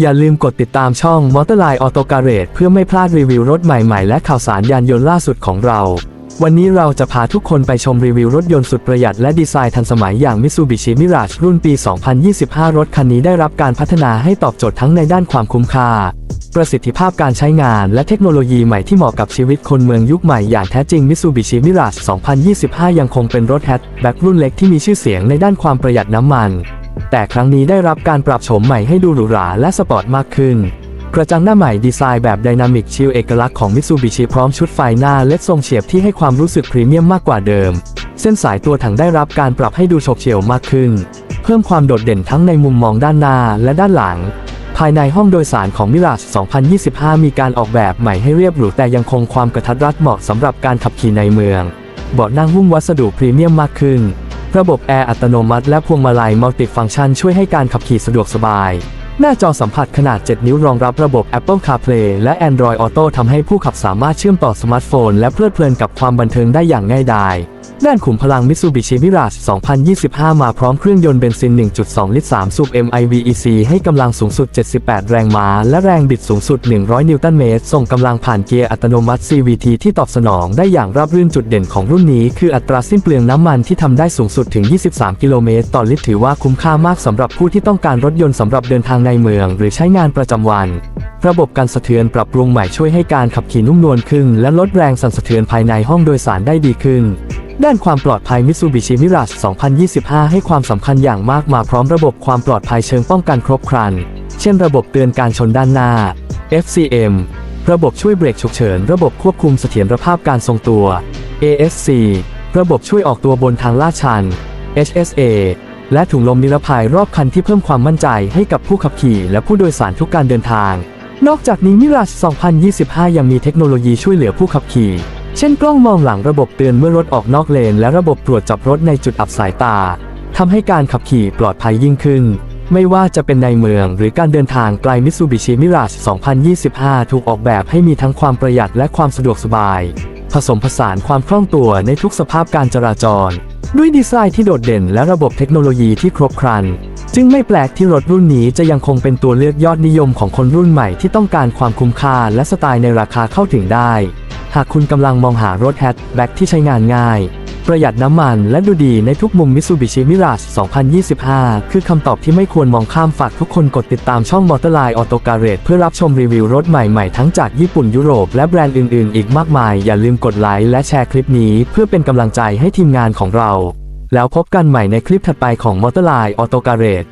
อย่าลืมกดติดตามช่อง m o t o r l i n e Auto Garage เพื่อไม่พลาดรีวิวรถใหม่ๆ และข่าวสารยานยนต์ล่าสุดของเรา วันนี้เราจะพาทุกคนไปชมรีวิวรถยนต์สุดประหยัดและดีไซน์ทันสมัยอย่าง Mitsubishi Mirage รุ่นปี 2025 รถคันนี้ได้รับการพัฒนาให้ตอบโจทย์ทั้งในด้านความคุ้มค่า ประสิทธิภาพการใช้งานและเทคโนโลยีใหม่ที่เหมาะกับชีวิตคนเมืองยุคใหม่อย่างแท้จริง Mitsubishi Mirage 2025 ยังคงเป็นรถแฮชแบ็กรุ่นเล็กที่มีชื่อเสียงในด้านความประหยัดน้ำมัน แต่ครั้งนี้ได้รับการปรับโฉมใหม่ให้ดูหรูหราและสปอร์ตมากขึ้น กระจังหน้าใหม่ดีไซน์แบบไดนามิกชิลเอกลักษณ์ของ Mitsubishi พร้อมชุดไฟหน้าเล็ดทรงเฉียบที่ให้ความรู้สึกพรีเมียมมากกว่าเดิม เส้นสายตัวถังได้รับการปรับให้ดูโฉบเฉี่ยวมากขึ้น เพิ่มความโดดเด่นทั้งในมุมมองด้านหน้าและด้านหลังภายในห้องโดยสารของ Mirage 2025 มีการออกแบบใหม่ให้เรียบหรูแต่ยังคงความกระทัดรัดเหมาะสำหรับการขับขี่ในเมือง เบาะนั่งหุ้มวัสดุพรีเมียมมากขึ้น ระบบแอร์อัตโนมัติและพวงมาลัยมัลติฟังก์ชันช่วยให้การขับขี่สะดวกสบาย หน้าจอสัมผัสขนาด 7 นิ้วรองรับระบบ Apple CarPlay และ Android Auto ทำให้ผู้ขับสามารถเชื่อมต่อสมาร์ทโฟน และเพลิดเพลินกับความบันเทิงได้อย่างง่ายดาย ด้านขุมพลัง Mitsubishi Mirage 2025 มาพร้อมเครื่องยนต์เบนซิน 1.2 ลิตร 3 สูบ MIVEC ให้กำลังสูงสุด 78 แรงม้า และแรงบิดสูงสุด 100 นิวตันเมตร ส่งกำลังผ่านเกียร์อัตโนมัติ CVT ที่ตอบสนองได้อย่างราบรื่นจุดเด่นของรุ่นนี้ คืออัตราสิ้นเปลืองน้ำมันที่ทำได้สูงสุดถึง 23 กิโลเมตร ต่อลิตรถือว่าคุ้มค่ามากสำหรับผู้ที่ต้องการรถยนต์สำหรับเดินทางในเมือง หรือใช้งานประจำวันระบบการสะเทือนปรับปรุงใหม่ช่วยให้การขับขี่นุ่มนวลขึ้น และลดแรงสั่นสะเทือนภายในห้องโดยสารได้ดีขึ้น ด้านความปลอดภัย Mitsubishi Mirage 2025 ให้ความสำคัญอย่างมากมาพร้อมระบบความปลอดภัยเชิงป้องกันครบครัน เช่นระบบเตือนการชนด้านหน้า FCM ระบบช่วยเบรกฉุกเฉิน ระบบควบคุมเสถียรภาพการทรงตัว ASC ระบบช่วยออกตัวบนทางลาดชัน HSA และถุงลมนิรภัยรอบคันที่เพิ่มความมั่นใจให้กับผู้ขับขี่และผู้โดยสารทุกการเดินทาง นอกจากนี้ Mirage 2025 ยังมีเทคโนโลยีช่วยเหลือผู้ขับขี่ เช่นกล้องมองหลังระบบเตือนเมื่อรถออกนอกเลน และระบบตรวจจับรถในจุดอับสายตาทำให้การขับขี่ปลอดภัยยิ่งขึ้น ไม่ว่าจะเป็นในเมืองหรือการเดินทางไกล Mitsubishi Mirage 2025 ถูกออกแบบให้มีทั้งความประหยัดและความสะดวกสบาย ผสมผสานความคล่องตัวในทุกสภาพการจราจร ด้วยดีไซน์ที่โดดเด่นและระบบเทคโนโลยีที่ครบครัน จึงไม่แปลกที่รถรุ่นนี้จะยังคงเป็นตัวเลือกยอดนิยมของคนรุ่นใหม่ที่ต้องการความคุ้มค่าและสไตล์ในราคาเข้าถึงได้ หากคุณกำลังมองหารถแฮชแบ็กที่ใช้งานง่าย ประหยัดน้ำมันและดูดีในทุกมุม Mitsubishi Mirage 2025 คือคำตอบที่ไม่ควรมองข้ามฝากทุกคนกดติดตามช่อง Motorline Auto Garage เพื่อรับชมรีวิวรถใหม่ๆ ทั้งจากญี่ปุ่นยุโรปและแบรนด์อื่นๆ อีกมากมาย อย่าลืมกดไลค์และแชร์คลิปนี้เพื่อเป็นกำลังใจให้ทีมงานของเรา แล้วพบกันใหม่ในคลิปถัดไปของ Motorline Auto Garage